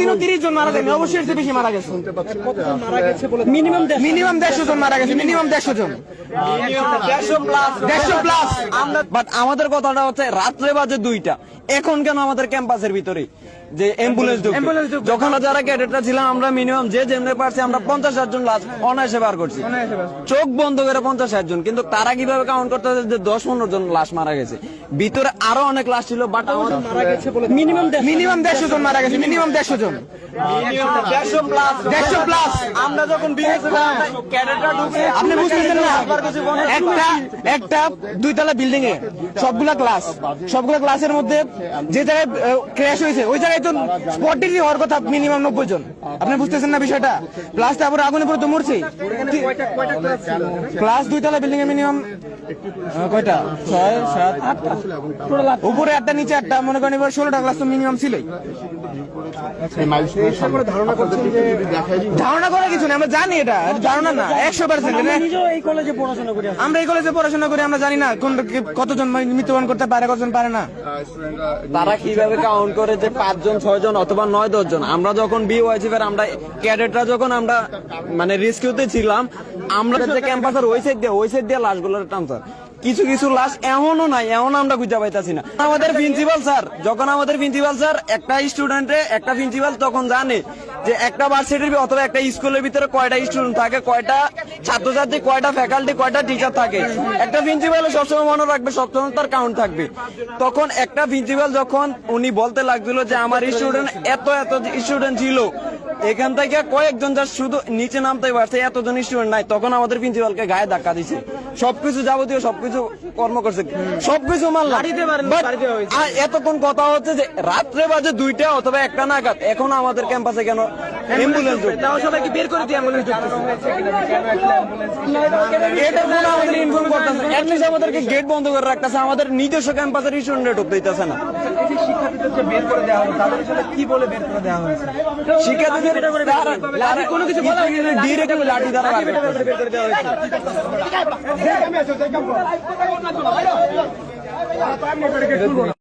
দিনও তিরিশ জন মারা যায়নি অবশ্যই এর বেশি মারা গেছে। মিনিমাম দেড়শো জন মারা গেছে মিনিমাম দেড়শো জন। দেড়শো প্লাস দেড়শো প্লাস বাট আমাদের কথাটা হচ্ছে রাত্রে বাজে দুইটা। এখন কেন আমাদের ক্যাম্পাসের ভিতরে? যে অ্যাম্বুলেন্স যখন যারা ক্যাডেটরা ছিলাম আমরা মিনিমাম যে যেমনি পারছি আমরা পঞ্চাশ ষাট জন লাশ অনায়াসে বার করছি। চোখ বন্ধ করে পঞ্চাশ ষাট জন। কিন্তু তারা কীভাবে কাউন্ট করতে যে দশ পনেরো জন লাশ মারা গেছে? ভিতরে আরও অনেক লাশ ছিল বাট আমাদের মিনিমাম মিনিমাম দেড়শো জন। মারা গেছে মিনিমাম দেড়শো জন। দেড়শো প্লাস দেড়শো প্লাস আমরা যখন বিএসএফ ক্যাডেটরা ঢুকে আপনি বুঝতেছেন না? একটা একটা দুইতলা বিল্ডিং এ সবগুলা ক্লাস সবগুলা ক্লাসের মধ্যে যে জায়গায় ক্র্যাশ হয়েছে ওই জায়গায় তো স্পট ডিগ্রি হওয়ার কথা মিনিমাম নব্বই জন। আপনি বুঝতেছেন না বিষয়টা? প্লাস তারপরে আগুনে পুরো তো মরছে ক্লাস দুইতলা বিল্ডিং এ মিনিমাম কয়টা? ছয় সাত আটটা উপরে আটটা নিচে আটটা মনে করেন এবার ষোলোটা ক্লাস তো মিনিমাম ছিলই। ধারণা করার কিছু নেই আমরা জানি এটা ধারণা না একশো পার্সেন্ট পড়াশোনা করি আমরা এই কলেজে পড়াশোনা করি আমরা জানি না কোন কতজন মৃত্যুবরণ করতে পারে কতজন পারে না। তারা কীভাবে কাউন্ট করে যে পাঁচজন ছয় জন অথবা নয় দশ জন আমরা যখন বি ওয়াইসিফের আমরা ক্যাডেটরা যখন আমরা মানে রেস্কিউতে ছিলাম আমরা যে ক্যাম্পাসের ওই সাইড দিয়ে ওই সাইড দিয়ে লাশগুলোর ট্রান্সফার কিছু কিছু লাশ এমনও নাই এমন আমরা খুঁজে পাইতাছি না। আমাদের প্রিন্সিপাল স্যার, যখন আমাদের প্রিন্সিপাল স্যার একটা স্টুডেন্টে একটা প্রিন্সিপাল তখন জানে যে একটা ভার্সিটির অথবা একটা স্কুলের ভিতরে কয়টা স্টুডেন্ট থাকে, কয়টা ছাত্রছাত্রী, কয়টা ফ্যাকাল্টি কয়টা টিচার থাকে। একটা প্রিন্সিপাল সবসময় মনে রাখবে, সবসময় তার কাউন্ট থাকবে। তখন একটা প্রিন্সিপাল যখন উনি বলতে লাগছিল যে আমার স্টুডেন্ট এত এত স্টুডেন্ট ছিল এখান থেকে কয়েকজন যা শুধু নিচে নামতে পারছে এতজন স্টুডেন্ট নাই। তখন আমাদের প্রিন্সিপালকে গায়ে ধাক্কা দিছে। সবকিছু যাবতীয় সবকিছু কর্ম করছে। সবকিছু মানলাম। এতক্ষণ কথা হচ্ছে যে রাত্রে বাজে দুইটা অথবা একটা নাগাদ। এখন আমাদের ক্যাম্পাসে কেন অ্যাম্বুলেন্স তাও সবাইকে বের করে দিয়ে অ্যাম্বুলেন্স এটা কোনো আমাদের ইনফর্ম করতেছে অ্যাটলিস্ট আমাদেরকে গেট বন্ধ করে রাখতেছে আমাদের নিজস্ব ক্যাম্পাসের স্টুডেন্ট ঢুকতে দিতেছে না শিক্ষার্থীদের কোনো কিছু বলা হয়নি, ডিরেক্ট লাঠি দ্বারা বের করে দেওয়া হয়েছে